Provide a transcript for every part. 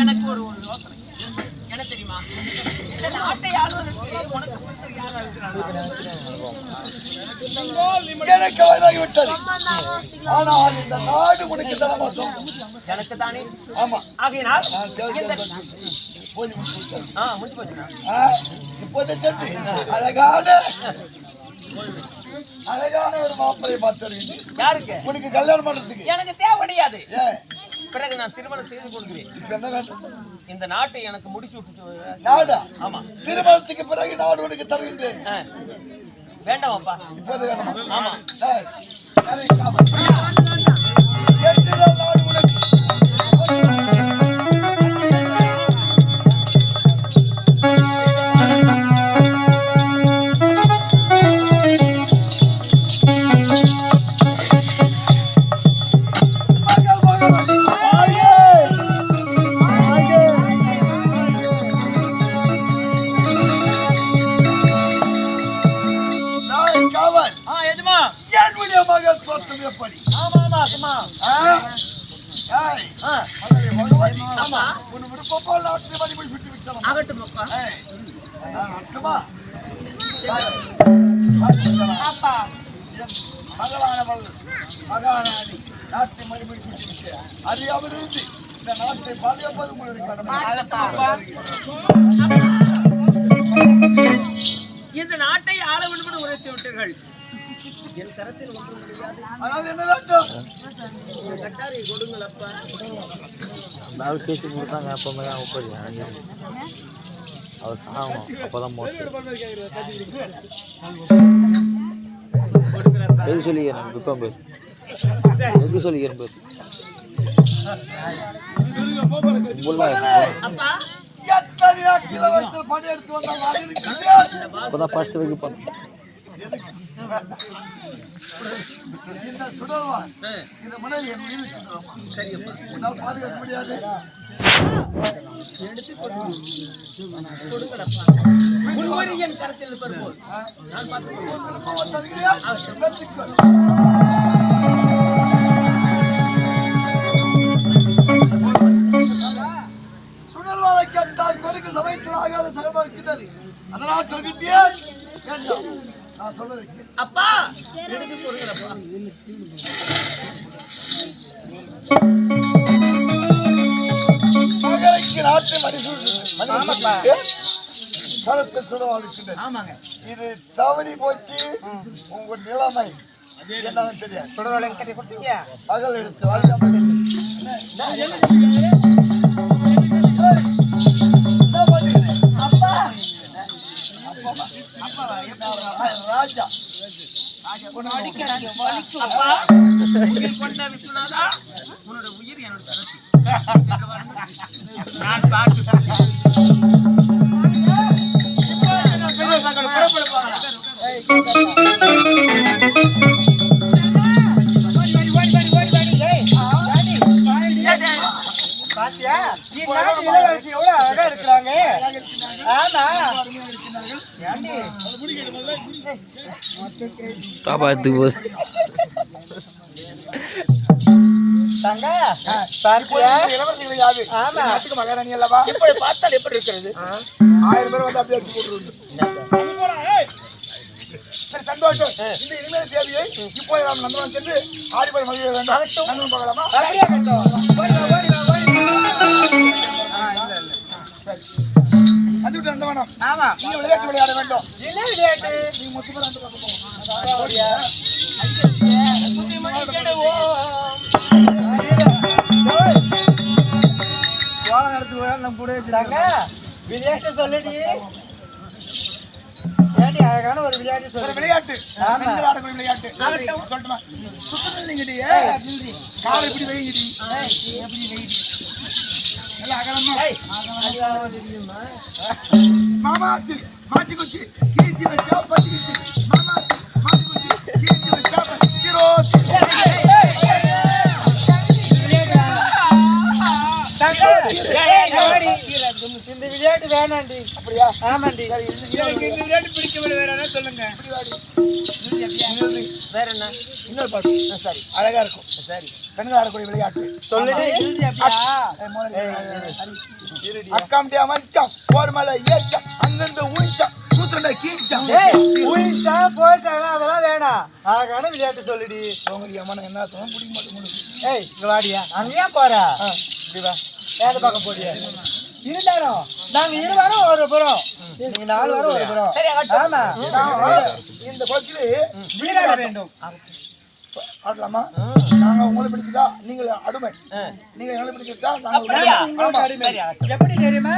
எனக்கு ஒரு ஒரு யோசனை என்ன தெரியுமா இந்த நாட்டை ஆளுவதற்கு உனக்கு பிடித்தது யாரா இருக்கிறாங்க எனக்கு வயதாகிவிட்டது ஆனால் இந்த நாடு உனக்கு சொந்தம் எனக்கு தானே ஆமா ஆகையினால் இப்போதை சென்று அழகான அழகான ஒரு மாப்பிளையை பார்த்து யாருக்கு? உனக்கு கல்யாணம் பண்றதுக்கு. எனக்கு தேவை கிடையாது ஏன் பிறகு நான் திருமணம் செய்து வேண்டும் இந்த நாட்டை எனக்கு முடிச்சு விட்டுட்டு நாடா? ஆமா. திருமணத்துக்கு பிறகு நாடு உனக்கு தருகின்றேன். வேண்டாமாப்பா. இப்போது வேணுமா ஆமா. ஏய், நான் அட்டுமா அப்பா. என் மகளானவள் மகாராணி நாட்டை மணிமொழி சுட்டி அறியாமல் இருந்து இந்த நாட்டை பாதுகாப்பது உங்களுடைய கடமை. இந்த நாட்டை ஆள வேண்டும் உரைத்து விட்டீர்கள். என் கரத்தில் ஒன்றும் கிடையாது அதனால என்ன வேண்டும்? கட்டாரை கொடுங்கள் அப்பா. நாலு பேசி கொடுத்தாங்க அப்போ தான் முப்பது அவர் சாகணும் அப்போதான் எது சொல்லிக்கிறேன்? துக்கம் பேர் எது சொல்லிக்கிறேன் பேர் அப்பா. எத்தனை நாட்கள் வயசில் படையெடுத்து வந்தால் நான் இருக்கிறேன் அப்போ தான் ஃபர்ஸ்ட் வைக்க போனோம் இந்த சுடர்வான் இந்த மணல் என் மீது சரியப்பா உன்னால் பாதுகாக்க முடியாது என் கருத்தில் இருப்பது நான் பார்த்துக் கேட்டால் கொடுக்க சமயத்தில் ஆகாத செலவு இருக்கின்றது. அதனால் சொல்கின்றேன் அப்பா! எடுத்து கொடுங்கள் அப்பா மகளுக்கு நாட்டு மடிசூடு கருத்து சுடவாள் இருக்கின்றது ஆமாங்க. இது தவறி போச்சு. உங்க நிலைமை என்னன்னு தெரியாது. சுடரோலை கட்டி கொடுத்தீங்க மகள் எடுத்து அப்பா. வலிக்கும். அப்பா, உயிர் கொண்ட விஸ்வநாதா, உன்னோட உயிர் என்னோட. நான் பார்த்து பாப்பா எடுத்துக்கு போகுது மகாராணி அல்லவா இப்படி பார்த்தால் எப்படி இருக்கிறது ஆயிரம் பேர் வந்து அப்படியே போட்டுருவாங்க சரி சந்தோஷம் இந்த இனிமேல் தேவையை இப்போ நாம் நந்தவன் சென்று ஆடி போய் மகிழ வேண்டும் பார்க்கலாமா ஆமா. நீங்க விளையாட்டு விளையாட வேண்டும். என்ன விளையாட்டு? நீ முத்துப்பட அந்த பக்கம் கெடுவோம். நடத்து நம்ம கூட விளையாட்டு சொல்லுடி. அழகான ஒரு விளையாட்டு விளையாட்டு. ஆடக்கூடிய விளையாட்டு. சொல்லட்டுமா? காலை வைங்கடி எப்படி அகலமா மாமாத்து மாட்டி குச்சி கீர்த்தி வச்சா மாமாத்து மாட்டி குச்சி கீர்த்தி வச்சா இந்த விளையாட்டு வேணாண்டி அப்படியா ஆமாண்டி இந்த விளையாட்டு பிடிக்கவில்லை வேற சொல்லுங்க வேற என்ன இன்னொரு பாட்டு. சாரி. அழகா இருக்கும். சரி. பெண்கள் ஆடக்கூடிய விளையாட்டு. சொல்லுடி. ஏய், மோனே, சரி. அக்காம்டியா மச்சான்? போர் மேல ஏச்சான் அங்கிருந்து ஊழிச்சான் சூத்திரண்டா கீழ்ச்சான் உயிர்த்தா போயிட்டாங்க அதெல்லாம் வேணாம். அழகான விளையாட்டு சொல்லுடி. உங்களுக்கு எமன என்ன தோணும் பிடிக்க மாட்டேங்குது ஏய் இங்க வாடியா. அங்க ஏன் போற? இப்படி வா. வேத பக்கம் போடியா இருந்தாலும் நாங்க இரு வாரம் ஒரு புறம். நீங்க நாலு வாரம் ஒரு புறம். ஆமா. இந்த குளத்திலே வீராட வேண்டும். ஆடலாமா நாங்க உங்களை பிடிச்சதா நீங்க அடிமை. நீங்க எங்களை பிடிச்சிருக்கா நாங்க. அடிமை. எப்படி தெரியுமா?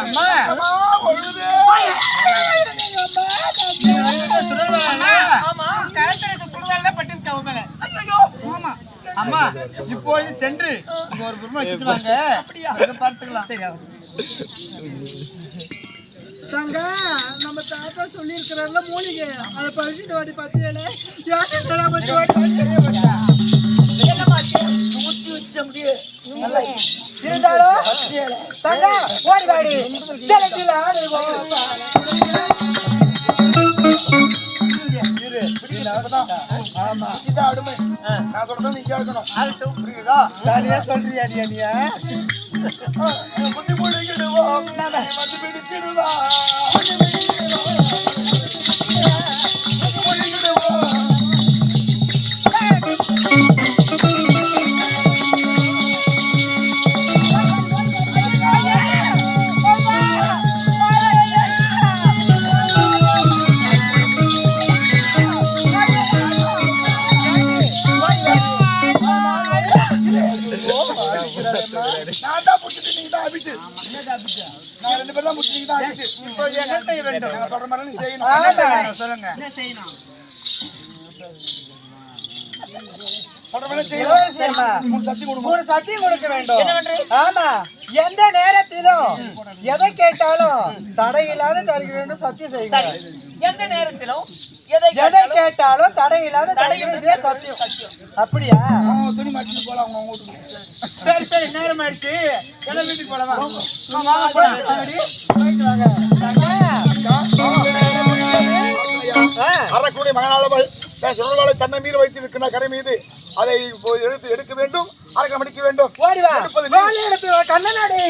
அம்மா. அம்மா இப்போது சென்று. இங்க ஒரு குருமா வச்சுட்டு வாங்க. அப்படியா பார்த்துக்கலாம். தங்க நம்ம தாத்தா சொல்லி இருக்கிறார்ல மூலிகை. அதை பறிச்சுட்டு வாடி பத்தியல? யார்கிட்ட தரா பத்தி இருந்தாலும் தங்க ஓடி வாடி. தலைக்கில ஆடுவோம் ஆமா. இதான் அடிமை. நான் சொல்றதை நீ கேட்கணும். புரியுதா? தனியா சொல்றியா நீ அண்ணியா? புத்தி முடிக்கிடுவோம் வந்து பிடிச்சிடுவா. நான் ரெண்டு பேரும் தான் பிடிச்சி நீங்க தான் அபிட்டு இப்போ என்ன செய்ய வேண்டும் நான் சொல்ற மாதிரி நீ செய்யணும். சொல்லுங்க. சொல்ற மாதிரி செய்யணும். மூணு சத்தி கொடுங்க. மூணு சத்தியம் கொடுக்க வேண்டும். ஆமா. எந்த நேரத்திலும் எதை கேட்டாலும் தடையில்லாத தருக வேண்டும் சத்தியம் செய்யுங்க. எந்த நேரத்திலும் எதை எதை கேட்டாலும் தடையில்லாத தருக வேண்டிய சத்தியம். அப்படியா? துணி மாட்டிட்டு போலாம் அவங்க அவங்க வீட்டுக்கு. சரி சரி நேரம் ஆயிடுச்சு எல்லாம் வீட்டுக்கு போலாம். அறக்கூடிய மகனாளவள் சுழல்வாளை தன்னை மீறி வைத்திருக்கிற கரை மீது அதை எடுத்து எடுக்க வேண்டும் அறக்க மடிக்க வேண்டும். கண்ணனாடி.